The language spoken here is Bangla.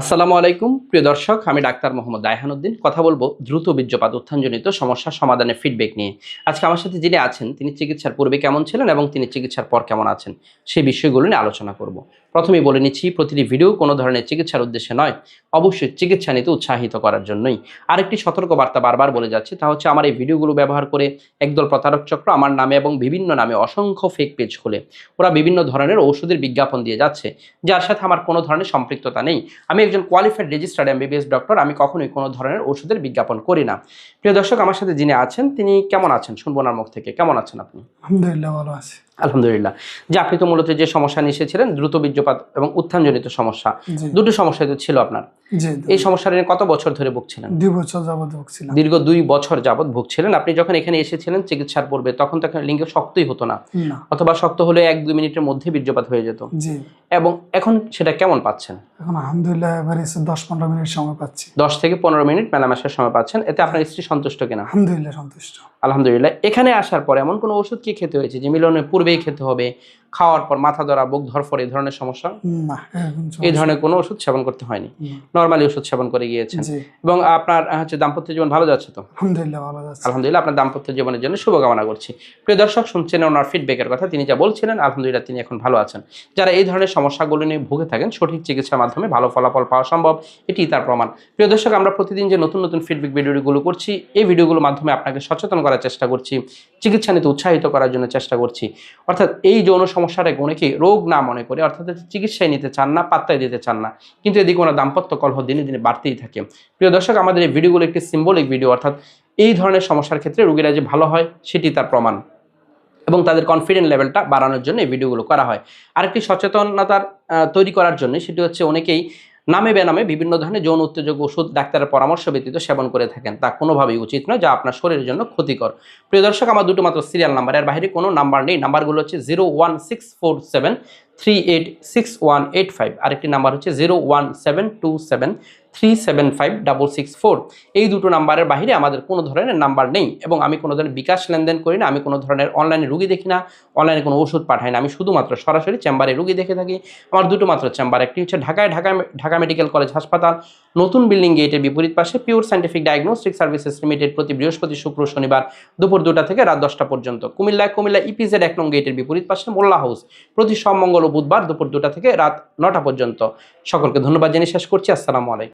আসসালামু আলাইকুম, প্রিয় দর্শক, আমি ডাক্তার মোহাম্মদ রায়হানুদ্দিন কথা বলব দ্রুত বীর্যপাত উত্থানজনিত সমস্যা সমাধানের ফিডব্যাক নিয়ে। আজকে আমার সাথে যিনি আছেন, তিনি চিকিৎসার পূর্বে কেমন ছিলেন এবং তিনি চিকিৎসার পর কেমন আছেন সেই বিষয়গুলো নিয়ে আলোচনা করব। প্রথমেই বলে নিচ্ছি, প্রতিটি ভিডিও কোনো ধরনের চিকিৎসার উদ্দেশ্যে নয়, অবশ্যই চিকিৎসা নিতে উৎসাহিত করার জন্যই। আরেকটি সতর্কবার্তা বারবার বলে যাচ্ছে, তা হচ্ছে আমার এই ভিডিওগুলো ব্যবহার করে একদল প্রতারক চক্র আমার নামে এবং বিভিন্ন নামে অসংখ্য ফেক পেজ খুলে। ওরা বিভিন্ন ধরনের ঔষধের বিজ্ঞাপন দিয়ে যাচ্ছে, যার সাথে আমার কোনো ধরনের সম্পৃক্ততা নেই। আমি একজন কোয়ালিফাইড রেজিস্টার্ড এমবিবিএস ডক্টর আমি কখনোই কোনো ধরনের ওষুধের বিজ্ঞাপন করি না। প্রিয় দর্শক, আমার সাথে যিনি আছেন, তিনি কেমন আছেন? শুনব মুখ থেকে। কেমন আছেন আপনি? আলহামদুলিল্লাহ, ভালো আছে। আলহামদুলিল্লাহ। যে আপনি তো মূলত যে সমস্যা নিয়ে এসেছিলেন দ্রুত বীর্যপাত এবং উত্থানজনিত সমস্যা দুটো সমস্যা তো ছিল আপনার। এই সমস্যা নিয়ে কত বছর ধরে ভুগছিলেন? দুই বছর যাবত ভুগছিলাম। দীর্ঘ দুই বছর যাবৎ ভুগছিলেন। আপনি যখন এখানে এসেছিলেন চিকিৎসার পূর্বে তখন তো লিঙ্গ শক্তই হতো না। অথবা শক্ত হলে এক দুই মিনিটের মধ্যে বীর্যপাত হয়ে যেত। এবং এখন সেটা কেমন পাচ্ছেন? এখন আলহামদুলিল্লাহ এবার দশ পনেরো মিনিট সময় পাচ্ছি। দশ থেকে পনেরো মিনিট মেলামেশার সময় পাচ্ছেন। এতে আপনার স্ত্রী সন্তুষ্ট কিনা? আলহামদুলিল্লাহ সন্তুষ্ট। আলহামদুলিল্লাহ এখানে আসার পর এমন কোনো ওষুধ কি খেতে হয়েছে যে মিলনের পূর্বেই খেতে হবে? খাওয়ার পর মাথা ধরা বুক ধরফর এই ধরনের সমস্যা? না এই ধরনের কোনো ওষুধ সেবন করতে হয়নি। নর্মালি ওষুধ সেবন করে গিয়েছেন। এবং আপনার হচ্ছে দাম্পত্য জীবন ভালো যাচ্ছে তো? আলহামদুলিল্লাহ ভালো যাচ্ছে। আলহামদুলিল্লাহ আপনার দাম্পত্য জীবনের জন্য শুভকামনা করছি। প্রিয় দর্শক শুনছেন ওনার ফিডব্যাকের কথা। তিনি যা বলছিলেন আলহামদুলিল্লাহ তিনি এখন ভালো আছেন। যারা এই ধরনের সমস্যাগুলো নিয়ে ভুগে থাকেন সঠিক চিকিৎসার মাধ্যমে ভালো ফলাফল পাওয়া সম্ভব এটি তার প্রমাণ। প্রিয় দর্শক আমরা প্রতিদিন যে নতুন নতুন ফিডব্যাক ভিডিওগুলো করছি এই ভিডিওগুলোর মাধ্যমে আপনাকে সচেতন করার চেষ্টা করছি, চিকিৎসা নিতে উৎসাহিত করার জন্য চেষ্টা করছি। অর্থাৎ এই যৌন সমস্যাটাকে অনেকেই রোগ না মনে করে, অর্থাৎ চিকিৎসায় নিতে চান না পাত্তায় দিতে চান না। কিন্তু এদিকে ওনার দাম্পত্য কলহ দিনে দিনে বাড়তেই থাকে। প্রিয় দর্শক, আমাদের এই ভিডিওগুলো একটি সিম্বলিক ভিডিও অর্থাৎ এই ধরনের সমস্যার ক্ষেত্রে রোগীরা যে ভালো হয়, সেটি তার প্রমাণ। এবং তাদের কনফিডেন্ট লেভেলটা বাড়ানোর জন্য এই ভিডিওগুলো করা হয়। আরেকটি সচেতনতার তৈরি করার জন্য সেটি হচ্ছে অনেকেই নামে বেনামে বিভিন্ন ধরনের যৌন উত্তেজক ওষুধ ডাক্তারের পরামর্শ ব্যতীত সেবন করে থাকেন। তা কোনোভাবেই উচিত নয় যা আপনার শরীরের জন্য ক্ষতিকর। প্রিয় দর্শক, আমার দুটো মাত্র সিরিয়াল নাম্বার এর বাইরে কোনো নাম্বার নেই। নাম্বারগুলো হচ্ছে zero one six four seven three eight six one eight five আরেকটি নাম্বার হচ্ছে zero one seven two seven three seven five double six four এই দুটো নাম্বারের বাইরে আমাদের কোনো ধরনের নাম্বার নেই এবং আমি কোনো ধরনের বিকাশ লেনদেন করি না, আমি কোনো ধরনের অনলাইনে রুগী দেখি না অনলাইনে কোনো ওষুধ পাঠাই না। আমি শুধুমাত্র সরাসরি চেম্বারে রুগী দেখে থাকি। আমার দুটো মাত্র চেম্বার, একটি হচ্ছে ঢাকায় ঢাকা ঢাকা মেডিকেল কলেজ হাসপাতাল নতুন বিল্ডিং গেটের বিপরীত পাশে pure scientific diagnostic services limited প্রতি বৃহস্পতি শুক্র শনিবার দুপুর দুটা থেকে রাত দশটা পর্যন্ত। কুমিল্লায় কুমিল্লা ইপিজেড এক নং গেটের বিপরীত পাশে মোল্লা হাউস। প্রতি সোম মঙ্গল ও বুধবার দুপুর দুটা থেকে রাত নটা পর্যন্ত। সকলকে ধন্যবাদ জানিয়ে শেষ করছি। আসসালামু আলাইকুম।